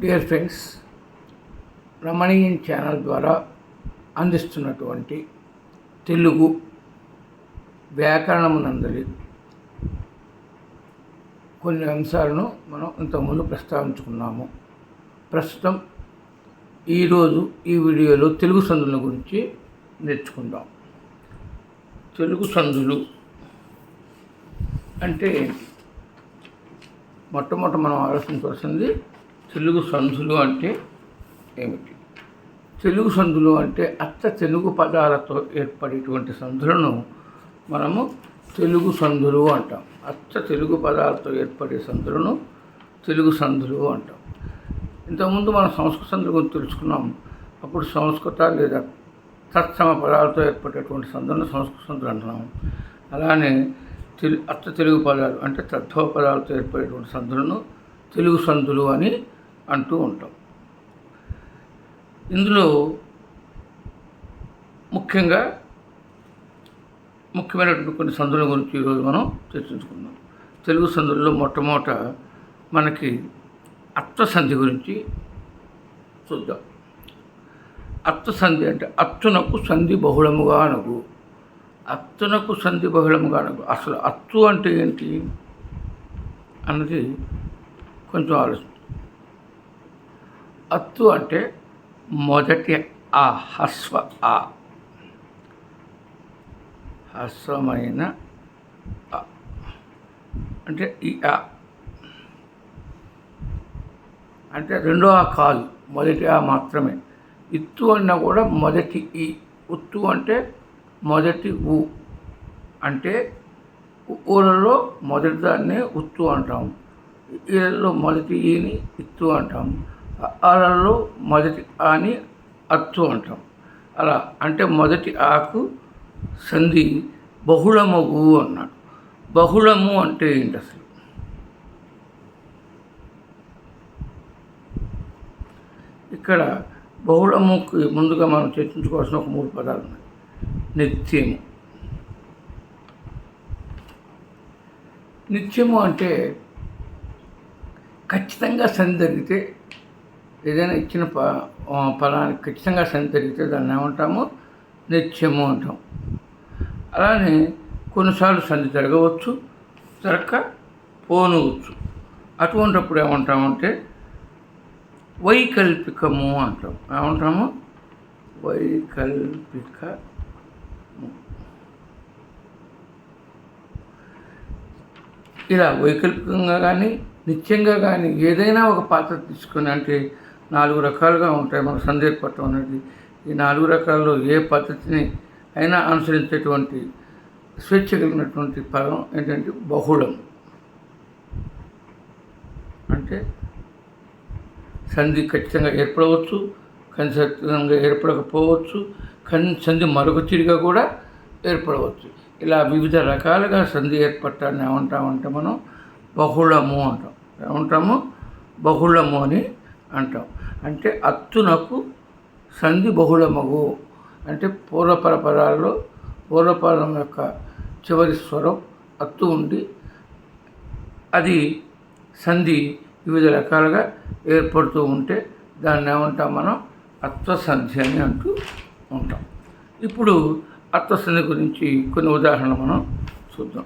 Dear friends రమణీయన్ channel ద్వారా అందిస్తున్నటువంటి తెలుగు వ్యాకరణమునందలి కొన్ని అంశాలను మనం ఇంతకుముందు ప్రస్తావించుకున్నాము. ప్రస్తుతం ఈరోజు ఈ వీడియోలో తెలుగు సందుల గురించి నేర్చుకుందాం. తెలుగు సందులు అంటే మొట్టమొదట మనం ఆలోచించవలసింది తెలుగు సంధులు అంటే ఏమిటి? తెలుగు సంధులు అంటే అచ్చ తెలుగు పదాలతో ఏర్పడేటువంటి సంధులను మనము తెలుగు సంధులు అంటాం. అచ్చ తెలుగు పదాలతో ఏర్పడే సంధులను తెలుగు సంధులు అంటాం. ఇంతకుముందు మనం సంస్కృత సంధుల గురించి తెలుసుకున్నాం. అప్పుడు సంస్కృత లేదా తత్సమ పదాలతో ఏర్పడేటువంటి సంధులను సంస్కృత సంధులు అంటున్నాం. అలానే తెలు అచ్చ తెలుగు పదాలు అంటే తత్వ పదాలతో ఏర్పడేటువంటి సంధులను తెలుగు సంధులు అని అంటూ ఉంటాం. ఇందులో ముఖ్యంగా ముఖ్యమైనటువంటి కొన్ని సందుల గురించి ఈరోజు మనం చర్చించుకుందాం. తెలుగు సందుల్లో మొట్టమొదట మనకి అత్వ సంధి గురించి చూద్దాం. అత్వ సంధి అంటే అత్తునకు సంధి బహుళముగా అనగు. అత్తునకు సంధి బహుళముగా అనగు. అసలు అత్తు అంటే ఏంటి అన్నది కొంచెం ఆలోచన. అత్తు అంటే మొదటి ఆ హస్వ ఆ. హస్వమైన అంటే ఈ ఆ. అంటే రెండో ఆ కాదు మొదటి ఆ మాత్రమే. ఇత్తు అన్నా కూడా మొదటి ఈ. ఉత్తు అంటే మొదటి ఉ అంటే ఊళ్ళలో మొదటిదాన్నే ఉత్తు అంటాము. ఈలలో మొదటి ఈని ఇత్తు అంటాము. ఆలలో మొదటి ఆని అత్తు అంటాం. అలా అంటే మొదటి ఆకు సంధి బహుళమగు అన్నాడు. బహుళము అంటే ఏంటి అసలు? ఇక్కడ బహుళముకి ముందుగా మనం చర్చించుకోవాల్సిన ఒక మూడు పదాలు ఉన్నాయి. నిత్యము. నిత్యము అంటే ఖచ్చితంగా సంధి జరిగితే ఏదైనా ఇచ్చిన ప ఫలానికి ఖచ్చితంగా సంధి జరిగితే దాన్ని ఏమంటాము? నిత్యము అంటాం. అలానే కొన్నిసార్లు సంధి జరగవచ్చు జరగక పోనవచ్చు. అటువంటిప్పుడు ఏమంటామంటే వైకల్పికము అంటాం. ఏమంటాము? వైకల్పిక ఇలా వైకల్పికంగా కానీ నిత్యంగా కానీ ఏదైనా ఒక పాత్ర తీసుకుని అంటే నాలుగు రకాలుగా ఉంటాయి మన సందేహపట్టం అనేది. ఈ నాలుగు రకాల్లో ఏ పద్ధతిని అయినా అనుసరించేటువంటి స్వేచ్ఛ కలిగినటువంటి పదం ఏంటంటే బహుళం. అంటే సంధి ఖచ్చితంగా ఏర్పడవచ్చు ఖచ్చితంగా ఏర్పడకపోవచ్చు కానీ సంధి మరొక తిరిగా కూడా ఏర్పడవచ్చు. ఇలా వివిధ రకాలుగా సంధి ఏర్పడటాన్ని ఏమంటామంటే మనం బహుళము అంటాం. ఏమంటాము? బహుళము అని అంటాం. అంటే అత్తునకు సంధి బహుళమగు. అంటే పూర్వపర పదాల్లో యొక్క చివరి స్వరం అత్తు ఉండి అది సంధి వివిధ రకాలుగా ఏర్పడుతూ ఉంటే దాన్ని ఏమంటాం మనం? అత్వసంధి అని అంటూ ఉంటాం. ఇప్పుడు అత్వసంధి గురించి కొన్ని ఉదాహరణలు మనం చూద్దాం.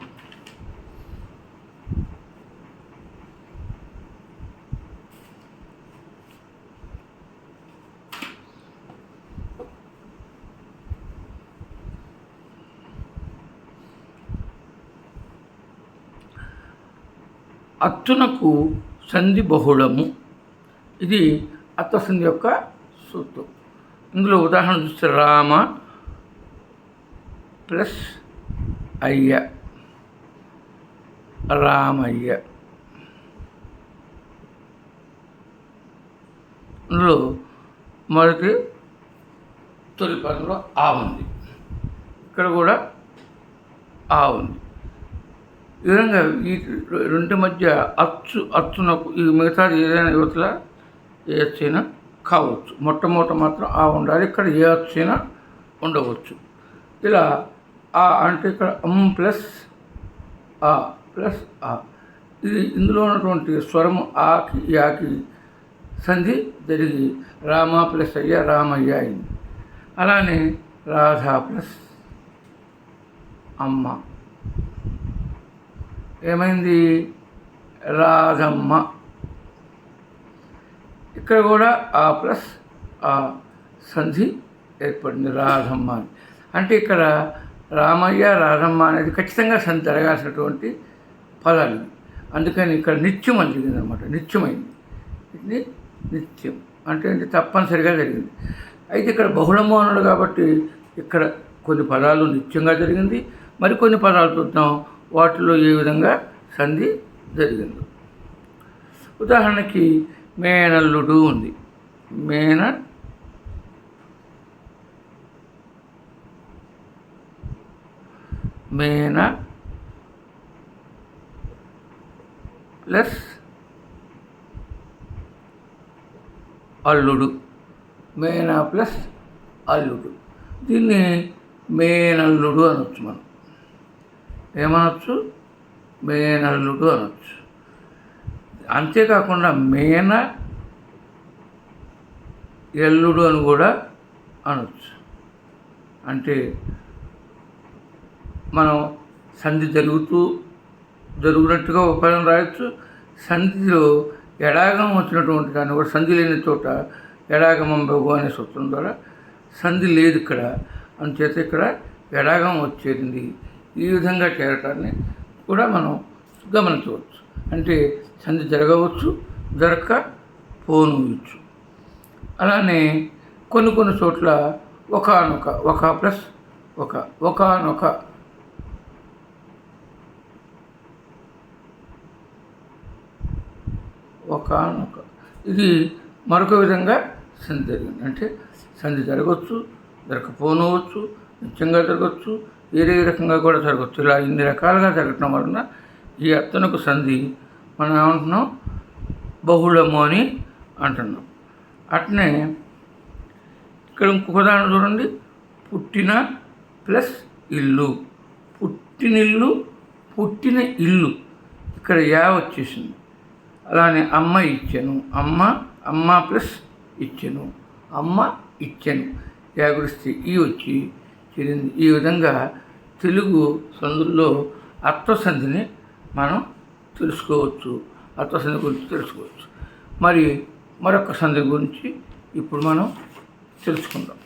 అత్తునకు సంధి బహుళము. ఇది అత్తసంధి యొక్క సూత్రం. ఇందులో ఉదాహరణ చూస్తే రామ ప్లస్ అయ్య. రామయ్య. ఇందులో మొదటి తొలి పదంలో ఆ ఉంది. ఇక్కడ కూడా ఆ ఉంది. ఈ విధంగా ఈ రెండు మధ్య అచ్చు అచ్చునకు ఈ మిగతాది ఏదైనా యువతల ఏ అచ్చైనా కావచ్చు. మొట్టమొదట మాత్రం ఆ ఉండాలి ఇక్కడ ఏ అచ్చైనా ఉండవచ్చు. ఇలా ఆ అంటే ఇక్కడ అమ్ ప్లస్ ఆ ప్లస్ ఆ. ఇది ఇందులో ఉన్నటువంటి స్వరము ఆకి యాకి సంధి జరిగి రామ ప్లస్ అయ్య రామయ్య అయింది. అలానే రాధా ప్లస్ అమ్మ. ఏమైంది? రాధమ్మ. ఇక్కడ కూడా ఆ ప్లస్ ఆ సంధి ఏర్పడింది రాధమ్మ అని. అంటే ఇక్కడ రామయ్య రాధమ్మ అనేది ఖచ్చితంగా సంధి జరగాల్సినటువంటి పదాలు. అందుకని ఇక్కడ నిత్యం అని జరిగింది అనమాట నిత్యమైంది. ఇది నిత్యం. అంటే ఇది తప్పనిసరిగా జరిగింది. అయితే ఇక్కడ బహుళము అన్నాడు కాబట్టి ఇక్కడ కొన్ని పదాలు నిత్యంగా జరిగింది. మరికొన్ని పదాలు చూద్దాం. వాటిలో ఏ విధంగా సంధి జరిగింది. ఉదాహరణకి మేనల్లుడు ఉంది. మేన మేన ప్లస్ అల్లుడు. మేనా ప్లస్ అల్లుడు. దీన్ని మేనల్లుడు అనొచ్చు మనం. ఏమనొచ్చు? మేనల్లుడు అనొచ్చు. అంతేకాకుండా మేన ఎల్లుడు అని కూడా అనొచ్చు. అంటే మనం సంధి జరుగుతూ జరుగునట్టుగా ఒక పదం రాయొచ్చు. సంధిలో ఎడాగం వచ్చినటువంటి దాన్ని కూడా సంధి లేని చోట ఎడాగమం బగు అనే సూత్రం ద్వారా సంధి లేదు ఇక్కడ. అందుచేత ఇక్కడ ఎడాగం వచ్చేది. ఈ విధంగా చేరటాన్ని కూడా మనం గమనించవచ్చు. అంటే సంధి జరగవచ్చు జరగక పోనువచ్చు అలానే కొన్ని కొన్ని చోట్ల ఒకనొక ఒక ప్లస్ ఒక ఒకనొక ఒకనొక. ఇది మరొక విధంగా సంధి జరిగింది. అంటే సంధి జరగవచ్చు జరగకపోనవచ్చు నిత్యంగా జరగవచ్చు వేరే రకంగా కూడా జరగవచ్చు ఇలా ఇన్ని రకాలుగా జరగటం వలన ఈ అత్తనకు సంధి మనం ఏమంటున్నాం? బహుళము అని అంటున్నాం. అట్నే ఇక్కడ ఇంకొక దాని చూడండి. పుట్టిన ప్లస్ ఇల్లు. పుట్టినిల్లు పుట్టిన ఇల్లు. ఇక్కడ యా వచ్చేసింది. అలానే అమ్మ ఇచ్చాను. అమ్మ అమ్మ ప్లస్ ఇచ్చాను. అమ్మ ఇచ్చాను. యాగుడిస్తే ఈ వచ్చి చేరింది. ఈ విధంగా తెలుగు సందుల్లో అర్థసంధిని మనం తెలుసుకోవచ్చు. అర్థసంధి గురించి తెలుసుకోవచ్చు. మరి మరొక సంధి గురించి ఇప్పుడు మనం తెలుసుకుందాం.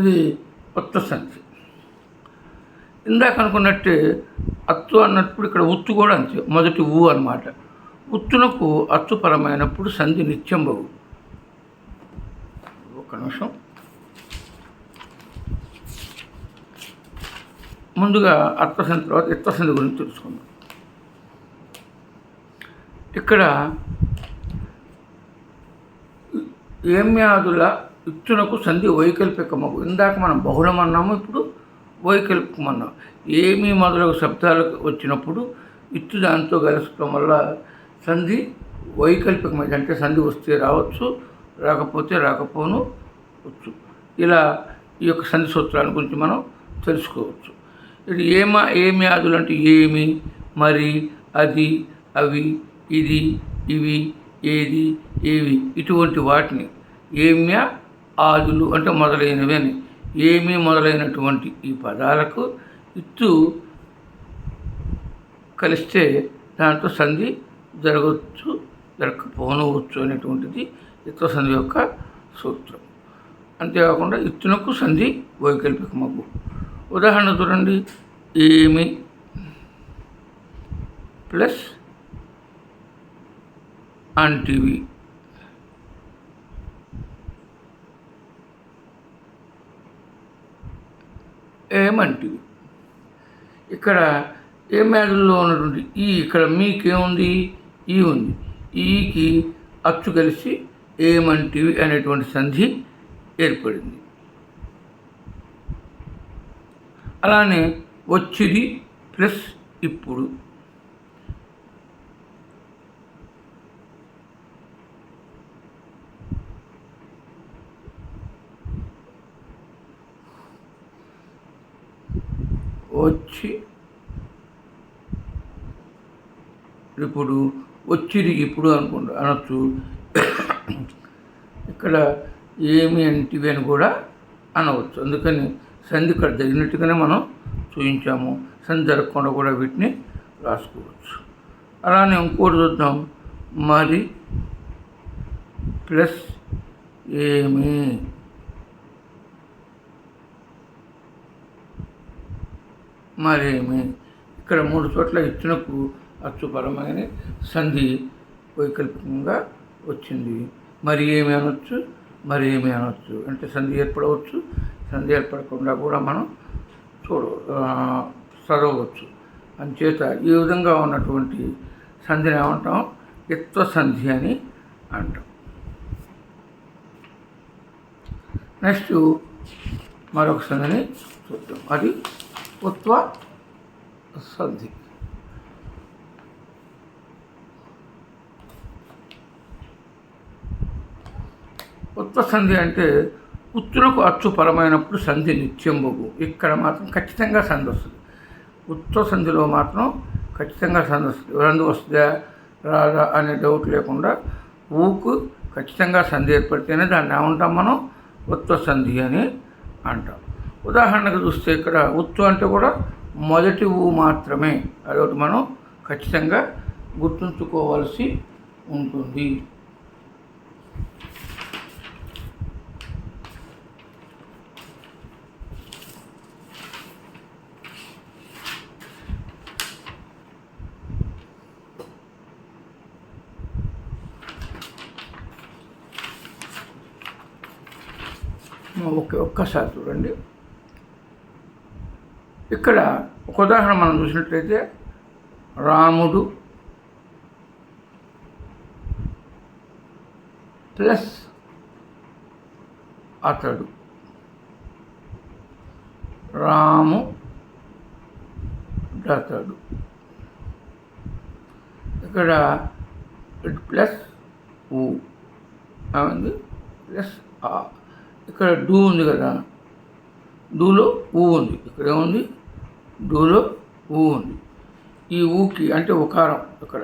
ఇది ఉత్త సంధి. ఇందాక అనుకున్నట్టే అత్తు అన్నప్పుడు ఇక్కడ ఉత్తు కూడా అంతే మొదటి ఊ అన్నమాట. ఉత్తునకు అత్తుపరమైనప్పుడు సంధి నిత్యం బహు. ఒక నిమిషం. ముందుగా అర్థసంధి తర్వాత ఇత్తసంధి గురించి తెలుసుకుందాం. ఇక్కడ ఏమ్యాదుల ఇత్తునకు సంధి వైకల్పికమగు. ఇందాక మనం బహుళం అన్నాము ఇప్పుడు వైకల్పికం అన్నాం ఏమి మొదలగు శబ్దాలు వచ్చినప్పుడు ఇత్తు దాంతో కలుసుకోవడం వల్ల సంధి వైకల్పికమైంది. అంటే సంధి వస్తే రావచ్చు రాకపోతే రాకపోను వచ్చు. ఇలా ఈ యొక్క సంధి సూత్రాల గురించి మనం తెలుసుకోవచ్చు. ఇది ఏమా ఏమి ఆదులు అంటే ఏమి మరి అది అవి ఇది ఇవి ఏది ఏవి ఇటువంటి వాటిని. ఏమ్య ఆదులు అంటే మొదలైనవి అని. ఏమి మొదలైనటువంటి ఈ పదాలకు ఇత్తు కలిస్తే దాంట్లో సంధి జరగవచ్చు జరగకపోనవచ్చు అనేటువంటిది ఇత్వ సంధి యొక్క సూత్రం. అంతేకాకుండా ఇత్తునకు సంధి వైకల్పికమగు ఉదాహరణ చూడండి. ఏమి? ప్లస్ అంటివి ఏమంటివి ఇక్కడ ఏ మేడల్లో ఉన్నటువంటి ఈ ఇక్కడ మీకేముంది? ఈ ఉంది. ఈకి అచ్చు కలిసి ఏమంటివి అనేటువంటి సంధి ఏర్పడింది. అలానే వచ్చిది ప్లస్ ఇప్పుడు. వచ్చి ఇప్పుడు వచ్చిరి ఇప్పుడు అనుకుంటు అనొచ్చు. ఇక్కడ ఏమి అంటివి అని కూడా అనవచ్చు. అందుకని సంధి ఇక్కడ జరిగినట్టుగానే మనం చూపించాము. సంధి జరగకుండా కూడా వీటిని రాసుకోవచ్చు. అలానే ఇంకోటి చూద్దాం. మరి ప్లస్ ఏమి? మరేమి? ఇక్కడ మూడు చోట్ల ఇచ్చినప్పుడు అచ్చుపరమైన సంధి వైకల్పికంగా వచ్చింది. మరి ఏమి అనొచ్చు మరి ఏమి అనొచ్చు అంటే సంధి ఏర్పడవచ్చు. సంధి ఏర్పడకుండా కూడా మనం చూడ చదవచ్చు అంచేత ఈ విధంగా ఉన్నటువంటి సంధిని ఏమంటాం? ఇత్వ సంధి అని అంటాం. నెక్స్ట్ మరొక సంధిని చూద్దాం. అది ఉత్వ సంధి ఉత్వ సంధి అంటే ఉత్తులకు అచ్చు పరమైనప్పుడు సంధి నిత్యంబగు ఇక్కడ మాత్రం ఖచ్చితంగా సంధి వస్తుంది. ఉత్వ సంధిలో మాత్రం ఖచ్చితంగా సంధి వస్తుంది. రందు వస్తుందా? రాదా? అనే డౌట్ లేకుండా ఊకు ఖచ్చితంగా సంధి ఏర్పడితేనే దాన్ని ఏమంటాం మనం? ఉత్వ సంధి అని అంటాం. ఉదాహరణకు చూస్తే ఇక్కడ ఉత్తు అంటే కూడా మొదటి ఊ మాత్రమే. అదొకటి మనం ఖచ్చితంగా గుర్తుంచుకోవాల్సి ఉంటుంది. ఒక్క ఒక్కసారి చూడండి. ఇక్కడ ఒక ఉదాహరణ మనం చూసినట్లయితే రాముడు ప్లస్ అతడు. రాము అతడు. ఇక్కడ ప్లస్ ఊ. ఏమైంది ప్లస్ ఆ. ఇక్కడ డూ ఉంది కదా. డూలో ఊ ఉంది. ఇక్కడ ఏముంది? డూలో ఊ ఉంది. ఈ ఊకి అంటే ఉకారం ఇక్కడ.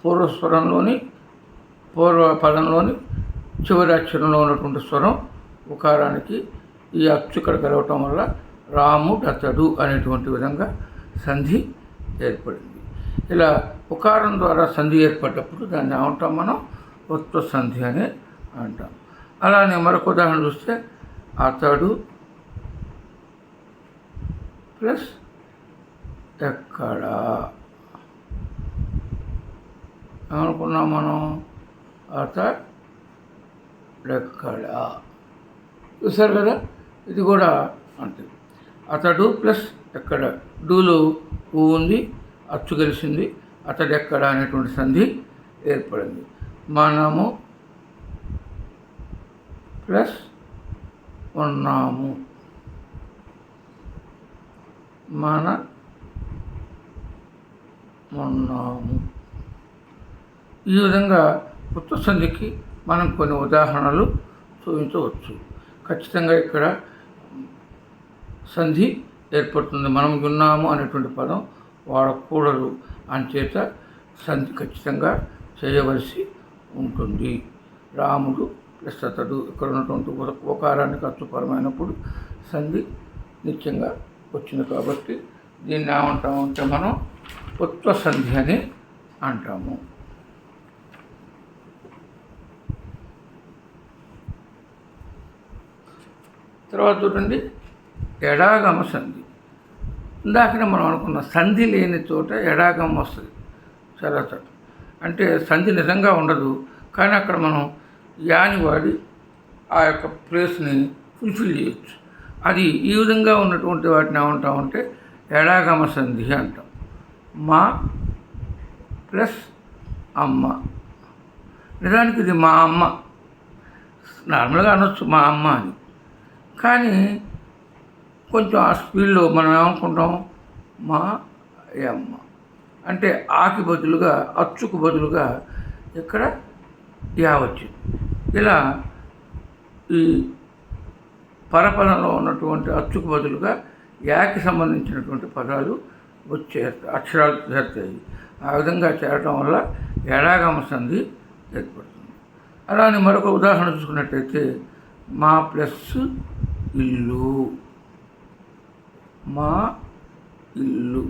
పూర్వస్వరంలోని పూర్వ పదంలోని చివరి అక్షరంలో ఉన్నటువంటి స్వరం ఉకారానికి ఈ అచ్చు ఇక్కడ కలవటం వల్ల రాము అతడు అనేటువంటి విధంగా సంధి ఏర్పడింది. ఇలా ఉకారం ద్వారా సంధి ఏర్పడ్డప్పుడు దాన్ని ఏమంటాం మనం? ఉత్వ సంధి అని అంటాం. అలానే మరొక ఉదాహరణ చూస్తే అతడు ప్లస్ ఎక్కడ? ఏమనుకున్నాం మనం? అతడెక్కడ చూసారు కదా? ఇది కూడా అంతే. అతడు ప్లస్ ఎక్కడ? డూలో ఊ ఉంది అచ్చు కలిసింది అతడెక్కడ అనేటువంటి సంధి ఏర్పడింది. మనము ప్లస్ ఉన్నాము. మన ఉన్నాము. ఈ విధంగా ఉత్త సంధికి మనం కొన్ని ఉదాహరణలు చూపించవచ్చు. ఖచ్చితంగా ఇక్కడ సంధి ఏర్పడుతుంది. మనం ఉన్నాము అనేటువంటి పదం వాడకూడదు. అంచేత సంధి ఖచ్చితంగా చేయవలసి ఉంటుంది. రాముడు ప్లస్ ఇక్కడ ఉన్నటువంటి ఒక- ఓకారానికి సంధి నిత్యంగా వచ్చింది కాబట్టి దీన్ని ఏమంటాము అంటే మనం ఉత్వ సంధి అని అంటాము. తర్వాత చూడండి ఎడాగమ సంధి. ఇందాకనే మనం అనుకున్న సంధి లేని చోట ఎడాగం వస్తుంది. చాలా అంటే సంధి నిజంగా ఉండదు. కానీ అక్కడ మనం యాని వాడి ఆ యొక్క ప్లేస్ని ఫుల్ఫిల్ చేయొచ్చు. అది ఈ విధంగా ఉన్నటువంటి వాటిని ఏమంటామంటే ఎడాగమ సంధి అంటాం. మా ప్లస్ అమ్మ. నిజానికి ఇది మా అమ్మ. నార్మల్గా అనొచ్చు మా అమ్మ అని. కానీ కొంచెం ఆ స్పీడ్లో మనం ఏమనుకుంటాం? మా అమ్మ అంటే ఆకి బదులుగా అచ్చుకు బదులుగా ఇక్కడ యా వచ్చింది ఇలా ఈ పరపదంలో ఉన్నటువంటి అచ్చుకు బదులుగా యాకి సంబంధించినటువంటి పదాలు వచ్చే అక్షరాలు చేరుతాయి. ఆ విధంగా చేరటం వల్ల ఎడాగమ సంధి ఏర్పడుతుంది. అలానే మరొక ఉదాహరణ చూసుకున్నట్టయితే మా ప్లస్ ఇల్లు. మా ఇల్లు.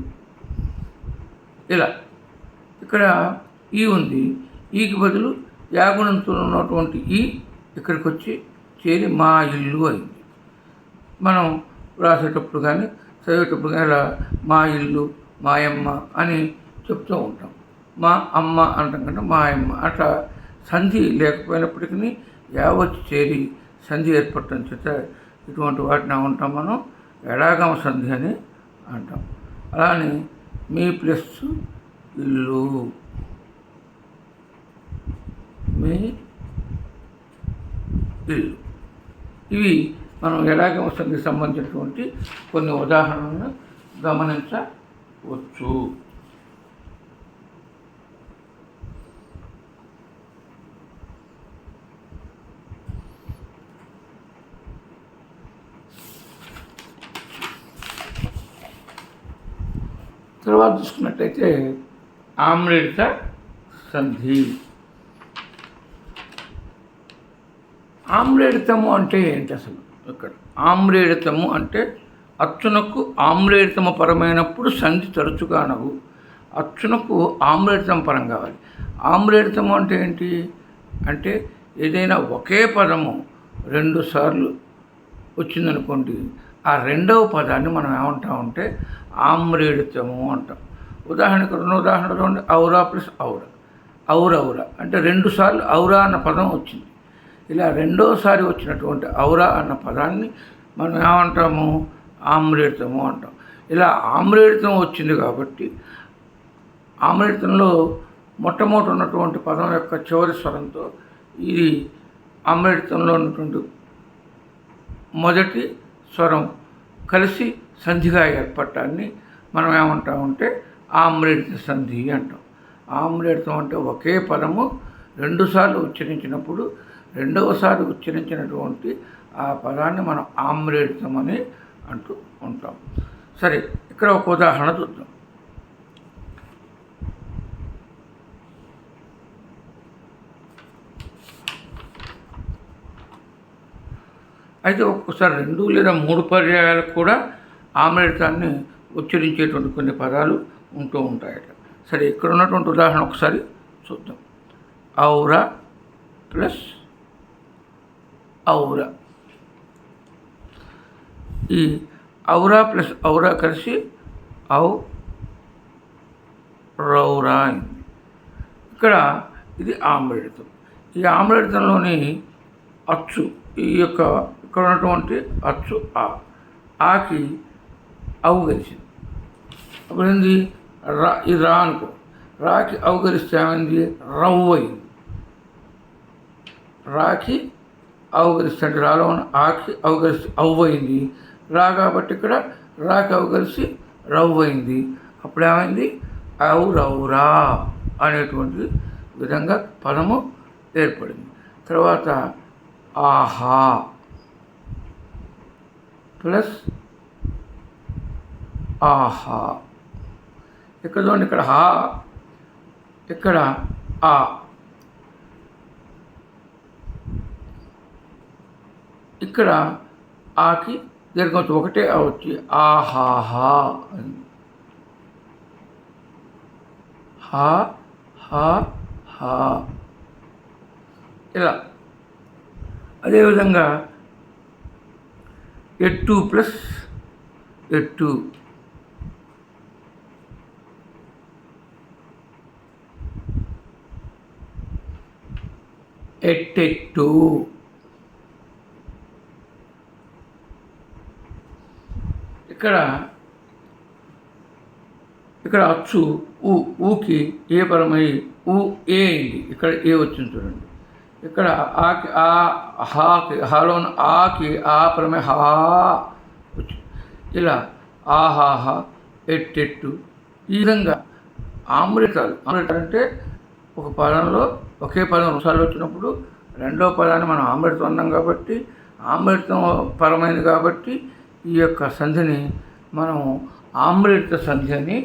ఇలా ఇక్కడ ఈ ఉంది. ఈకి బదులు యాగుణంతో ఉన్నటువంటి ఈ ఇక్కడికి వచ్చి చేరి మా ఇల్లు అయింది. మనం రాసేటప్పుడు కానీ చదివేటప్పుడు కానీ ఇలా మా ఇల్లు మాయమ్మ అని చెప్తూ ఉంటాం. మా అమ్మ అంటాం కంటే మాయమ్మ అట్లా సంధి లేకపోయినప్పటికీ యావచ్చి చేరి సంధి ఏర్పడటం చేత ఇటువంటి వాటిని ఉంటాం మనం? ఎడాగమ సంధి అని అంటాం. అలానే మీ ప్లస్ ఇల్లు. మీ ఇల్లు ఇవి మనం ఎలాగ సంధికి సంబంధించినటువంటి కొన్ని ఉదాహరణలను గమనించవచ్చు. తర్వాత చూసుకున్నట్టయితే ఆమ్రేడిత సంధి. ఆమ్రేడితము అంటే ఏంటి అసలు? ఇక్కడ ఆమ్రేడితము అంటే అచ్చునకు ఆమ్రేడితమ పరమైనప్పుడు సంధి తరచుగానవు అచ్చునకు ఆమ్రేడితం పరం కావాలి. ఆమ్రేడితము అంటే ఏంటి? అంటే ఏదైనా ఒకే పదము రెండు సార్లు వచ్చిందనుకోండి ఆ రెండవ పదాన్ని మనం ఏమంటామంటే ఆమ్రేడితము అంటాం. ఉదాహరణకు రెండు ఉదాహరణ చూడండి. ఔరా ప్లస్ ఔరా. ఔరౌరా అంటే రెండు సార్లు ఔరా అన్న పదం వచ్చింది. ఇలా రెండోసారి వచ్చినటువంటి ఔరా అన్న పదాన్ని మనం ఏమంటాము? ఆమ్రేతము అంటాం. ఇలా ఆమ్రేతం వచ్చింది కాబట్టి ఆమ్రేడితంలో మొట్టమొదటి ఉన్నటువంటి పదం యొక్క చివరి స్వరంతో ఇది ఆమ్రేతంలో ఉన్నటువంటి మొదటి స్వరం కలిసి సంధిగా ఏర్పడటాన్ని మనం ఏమంటామంటే ఆమ్రేత సంధి అంటాం. ఆమ్రేతం అంటే ఒకే పదము రెండుసార్లు ఉచ్చరించినప్పుడు రెండవసారి ఉచ్చరించినటువంటి ఆ పదాన్ని మనం ఆమ్రేడితం అని అంటూ ఉంటాం. సరే ఇక్కడ ఒక ఉదాహరణ చూద్దాం. అయితే ఒక్కొక్కసారి రెండు లేదా మూడు పర్యాయాలకు కూడా ఆమ్రేడితాన్ని ఉచ్చరించేటువంటి కొన్ని పదాలు ఉంటూ ఉంటాయట. సరే ఇక్కడ ఉన్నటువంటి ఉదాహరణ ఒకసారి చూద్దాం. ఔరా ప్లస్ ఔరా. ఈ ఔరా ప్లస్ ఔరా కలిసి ఔ రౌరా అయింది. ఇక్కడ ఇది ఆమ్లడితం ఈ ఆమ్లడితంలోని అచ్చు ఈ యొక్క ఇక్కడ ఉన్నటువంటి అచ్చు ఆ ఆకి అవు కలిసింది. అప్పుడు ఏంది? రా ఇది రా అనుకో. రాకి అవగరిస్తే ఏమైంది? రవ్వు అయింది. రాకి అవగరిస్తే రాలో ఉన్న ఆకి అవగరిస్తే అవ్వు అయింది. రా కాబట్టి ఇక్కడ రాకి అవగలిసి రవ్వు అప్పుడు ఏమైంది? అవు రవురా అనేటువంటి విధంగా పదము ఏర్పడింది. తర్వాత ఆహా ప్లస్ ఆహా. ఇక్కడ చూడండి ఇక్కడ హా ఇక్కడ ఆ. ఇక్కడ ఆకి దీర్ఘం ఒకటే ఆ వచ్చి ఆహాహా అని. హా హా హా. ఇలా. అదేవిధంగా ఎట్టు ప్లస్ ఎట్టు. ఎట్టెట్టు. ఇక్కడ ఇక్కడ అచ్చు ఊ ఊకి ఏ పరమై ఊ ఏ అయింది. ఇక్కడ ఏ వచ్చింది చూడండి. ఇక్కడ ఆకి ఆ హాకి హాలో ఆకి ఆ పరమై హా వచ్చింది. ఇలా ఆహాహా ఎట్టెట్టు ఈ విధంగా ఆమ్రితాలు. ఆమ్రితాలు అంటే ఒక పదంలో ఒకే పదం రుసాలు వచ్చినప్పుడు రెండో పదాన్ని మనం ఆమ్రితం అన్నాం కాబట్టి ఆమ్రితం పరమైనది కాబట్టి ఈ యొక్క సంధిని మనం ఆమ్లెట్ సంధి అని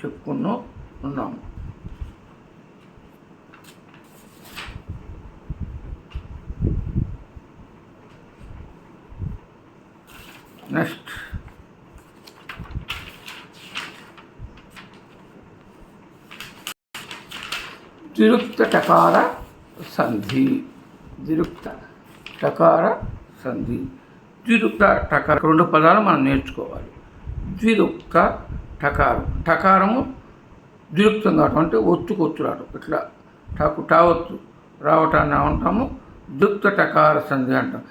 చెప్పుకున్నాం ఉన్నాము నెక్స్ట్. దిరుక్త టకార సంధి. దిరుక్త టకార సంధి. ద్విరుక్త టకారం. రెండు పదాలు మనం నేర్చుకోవాలి. ద్విరుక్త టకారం. టకారము ద్విరుక్తం కావటం అంటే ఒత్తుకు ఒత్తు రావటం ఇట్లా టాకు టావత్తు రావటాన్ని ఉంటాము ద్విరుక్త టకార సంధి అంటాం.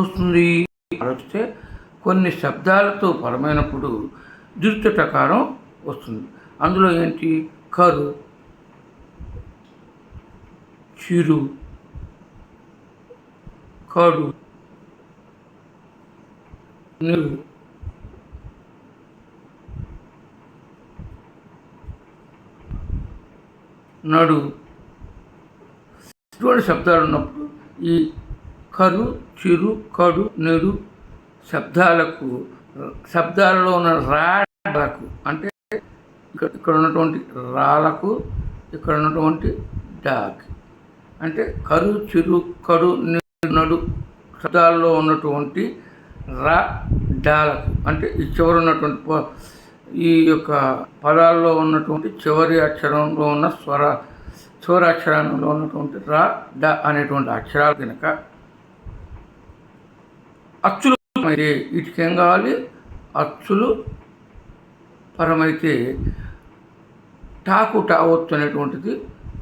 వస్తుంది. ఆలోచిస్తే కొన్ని శబ్దాలతో పరమైనప్పుడు ద్విరుక్త టకారం వస్తుంది. అందులో ఏంటి? కరు చిరు కడు నువ్వు. నడు. ఇటువంటి శబ్దాలు ఉన్నప్పుడు ఈ కరు చిరు కడు నెడు శబ్దాలకు శబ్దాలలో ఉన్న రాలకు అంటే ఇక్కడ ఇక్కడ ఉన్నటువంటి రాలకు ఇక్కడ ఉన్నటువంటి డాకి. అంటే కరు చిరు కడు నడు శబ్దాల్లో ఉన్నటువంటి రా డాలకు అంటే ఈ చివరి ఉన్నటువంటి ఈ యొక్క పదాల్లో ఉన్నటువంటి చివరి అక్షరంలో ఉన్న స్వర చివరి అక్షరంలో ఉన్నటువంటి రా డ అనేటువంటి అక్షరాలు కనుక అచ్చులు అయితే వీటికి కావాలి? అచ్చులు పరమైతే టాకు టావత్తు అనేటువంటిది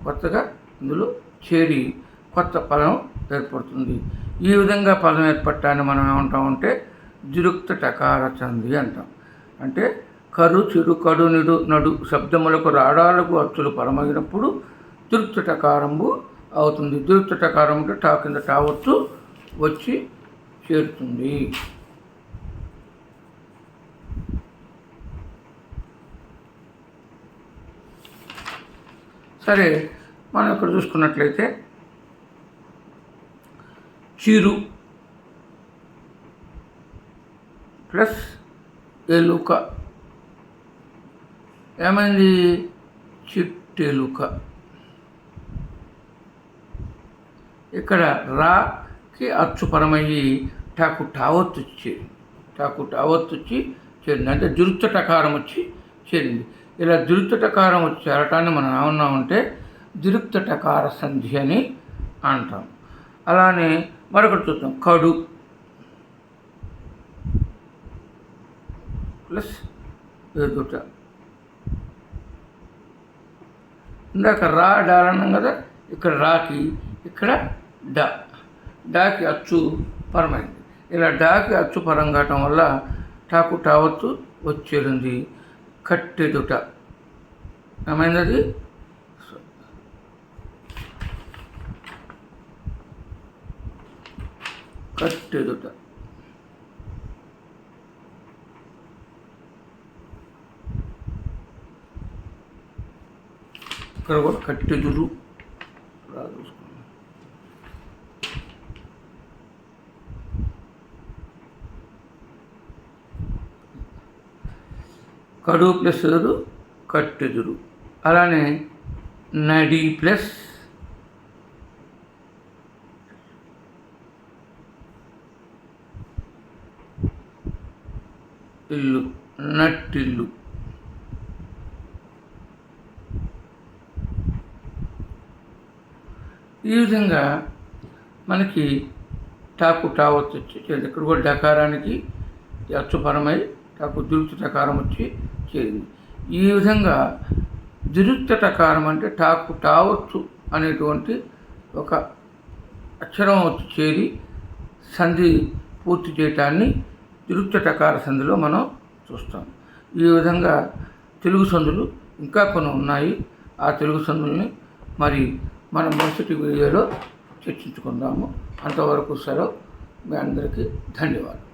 కొత్తగా ఇందులో చేరి కొత్త పదం ఏర్పడుతుంది. ఈ విధంగా పదం ఏర్పడటాన్ని మనం ఏమంటామంటే జురుక్త టకార సంధి అంటాం. అంటే కరు చిరు కడు నిడు నడు శబ్దములకు రాడాలకు అచ్చులు పరమైనప్పుడు దురుక్త టకారంబు అవుతుంది. దురుక్త టకారం అంటే టా కింద టావచ్చు వచ్చి చేరుతుంది. సరే మనం ఇక్కడ చూసుకున్నట్లయితే చిరు. ప్లస్ ఎలుక. ఏమైంది? చిట్టెలుక. ఇక్కడ రాకి అచ్చుపరమయ్యి టాకు టావత్తు చేరింది టాకు టావత్తు వచ్చి చేరింది. అంటే దురుత్తటకారం వచ్చి చేరింది. ఇలా దురుత్తటకారం వచ్చి చేరటాన్ని మనం ఏమన్నామంటే దురుక్తటకార సంధి అని అంటాం. అలానే మరొకటి చూద్దాం. కడు. ప్లస్ ఎదుట ఇందాక రా డాలన్నాం కదా ఇక్కడ రాకి ఇక్కడ డా. డాకి అచ్చు పరమైంది. ఇలా డాకి అచ్చు పరం కావటం వల్ల టాకు టావత్తు వచ్చేది కట్టెదుట. ఏమైంది అది కట్టెదుట ఇక్కడ కూడా కట్టెదురు రా చూసుకున్నాం కడు ప్లస్ ఎదురు కట్టెదురు అలానే నడి ప్లస్ ఇల్లు నట్టిల్లు ఈ విధంగా మనకి టాకు టావత్ వచ్చి చేరింది. ఇక్కడ కూడా డకారానికి అచ్చుపరమై టాకు దురుక్త టకారం వచ్చి చేరింది ఈ విధంగా దురుక్త టకారం అంటే టాకు టావచ్చు అనేటువంటి ఒక అక్షరం వచ్చి చేరి సంధి పూర్తి చేయటాన్ని దిరుక్త టకార సంధిలో మనం చూస్తాం. ఈ విధంగా తెలుగు సందులు ఇంకా కొన్ని ఉన్నాయి. ఆ తెలుగు సందుల్ని మరి మనం మరుసటి వీడియోలో చర్చించుకుందాము. అంతవరకు సెలవు. మీ అందరికీ ధన్యవాదాలు.